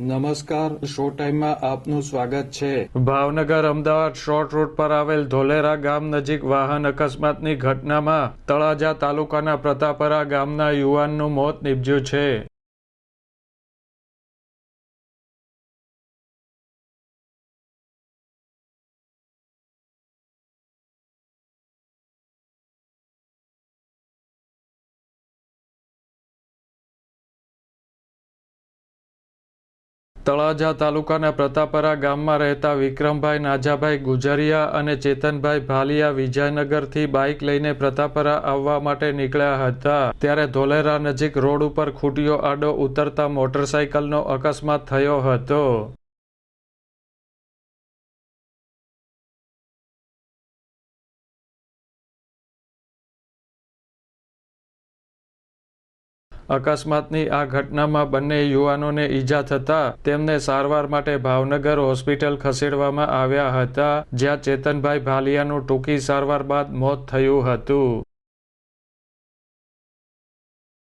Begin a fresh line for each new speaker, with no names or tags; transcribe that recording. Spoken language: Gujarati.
નમસ્કાર, શો ટાઈમમાં આપનું સ્વાગત છે.
ભાવનગર, અમદાવાદ શોર્ટ રૂટ પર આવેલ ધોલેરા ગામ નજીક વાહન અકસ્માતની ઘટનામાં તળાજા તાલુકાના પ્રતાપરા ગામના યુવાનનું મોત નીપજ્યું છે. તળાજા તાલુકાના પ્રતાપરા ગામમાં રહેતા વિક્રમભાઈ નાજાભાઈ ગુજરિયા અને ચેતનભાઈ ભાલિયા વિજયનગરથી બાઇક લઈને પ્રતાપરા આવવા માટે નીકળ્યા હતા. ત્યારે ધોલેરા નજીક રોડ ઉપર ખૂટીઓ આડો ઉતરતા મોટરસાઇકલનો અકસ્માત થયો હતો. અકસ્માતની આ ઘટનામાં બંને યુવાનોને ઈજા થતા તેમને સારવાર માટે ભાવનગર હોસ્પિટલ ખસેડવામાં આવ્યા હતા, જ્યાં ચેતનભાઈ ભાલિયાનું ટૂંકી સારવાર બાદ મોત થયું હતું.